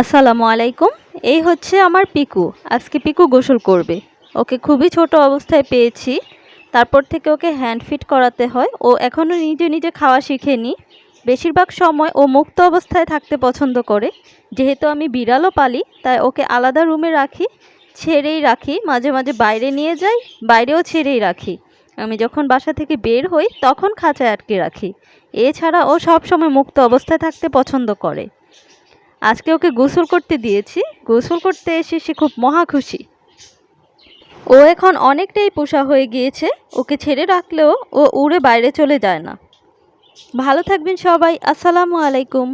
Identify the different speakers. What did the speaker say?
Speaker 1: আসসালামু আলাইকুম। এই হচ্ছে আমার পিকু। আজকে পিকু গোসল করবে। ওকে খুবই ছোট অবস্থায় পেয়েছি। তারপর থেকে ওকে হ্যান্ড ফিট করাতে হয়। ও এখনও নিজে নিজে খাওয়া শিখেনি। বেশিরভাগ সময় ও মুক্ত অবস্থায় থাকতে পছন্দ করে। যেহেতু আমি বিড়ালও পালি, তাই ওকে আলাদা রুমে রাখি, ছেড়েই রাখি, মাঝে মাঝে বাইরে নিয়ে যাই, বাইরেও ছেড়েই রাখি। আমি যখন বাসা থেকে বের হই, তখন খাঁচায় আটকে রাখি। এছাড়া ও সব সময় মুক্ত অবস্থায় থাকতে পছন্দ করে। আজকে ওকে গোসল করতে দিয়েছি। গোসল করতে এসে সে খুব মহা খুশি। ও এখন অনেকটাই পোষা হয়ে গিয়েছে। ওকে ছেড়ে রাখলেও ও উড়ে বাইরে চলে যায় না। ভালো থাকবেন সবাই। আসসালামু আলাইকুম।